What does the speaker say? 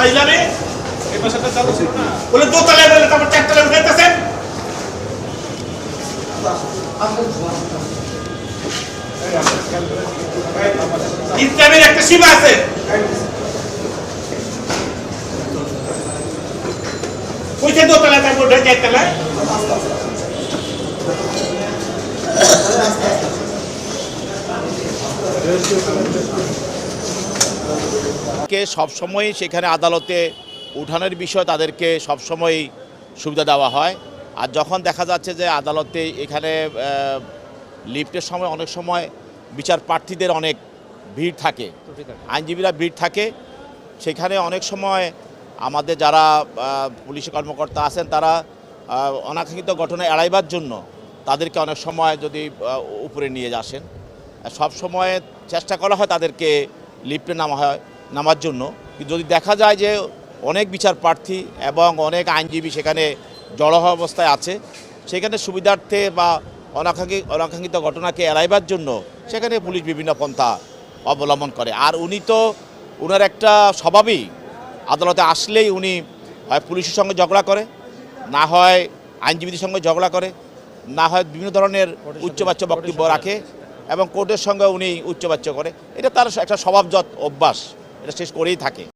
ফাইজলামে এই পাশাটা চালু ছিল না। বলে, দোতলায় বলে, তারপর একটা সীমা আছে। কইছে দোতলায়, তারপর উঠে চারতলায় কে সবসময়ই সেখানে আদালতে উঠানোর বিষয় তাদেরকে সবসময়ই সুবিধা দেওয়া হয়। আর যখন দেখা যাচ্ছে যে আদালতে এখানে লিফটের সময় অনেক সময় বিচার প্রার্থীদের অনেক ভিড় থাকে। আইনজীবীরা ভিড় থাকে। সেখানে অনেক সময় আমাদের যারা পুলিশ কর্মকর্তা আছেন তারা অনাকাঙ্ক্ষিত ঘটনা এড়াইবার জন্য তাদেরকে অনেক সময় যদি উপরে নিয়ে আসেন। সব সময় চেষ্টা করা হয় তাদেরকে লিফটে নামা হয়। নামার জন্য। কিন্তু যদি দেখা যায় যে অনেক বিচার প্রার্থী এবং অনেক আইনজীবী সেখানে জড়ো অবস্থায় আছে সেখানে সুবিধার্থে বা অনাকাঙ্ক্ষিত অনাকাঙ্ক্ষিত ঘটনাকে এড়াইবার জন্য সেখানে পুলিশ বিভিন্ন পন্থা অবলম্বন করে। আর উনি তো ওনার একটা স্বভাবই আদালতে আসলেই উনি হয় পুলিশের সঙ্গে ঝগড়া করে না হয় আইনজীবীদের সঙ্গে ঝগড়া করে না হয় বিভিন্ন ধরনের উচ্চবাচ্য বক্তব্য রাখে এবং কোর্টের সঙ্গে উনি উচ্চবাচ্য করে। এটা তার একটা স্বভাবজাত অভ্যাস। এটা শেষ করেই থাকে।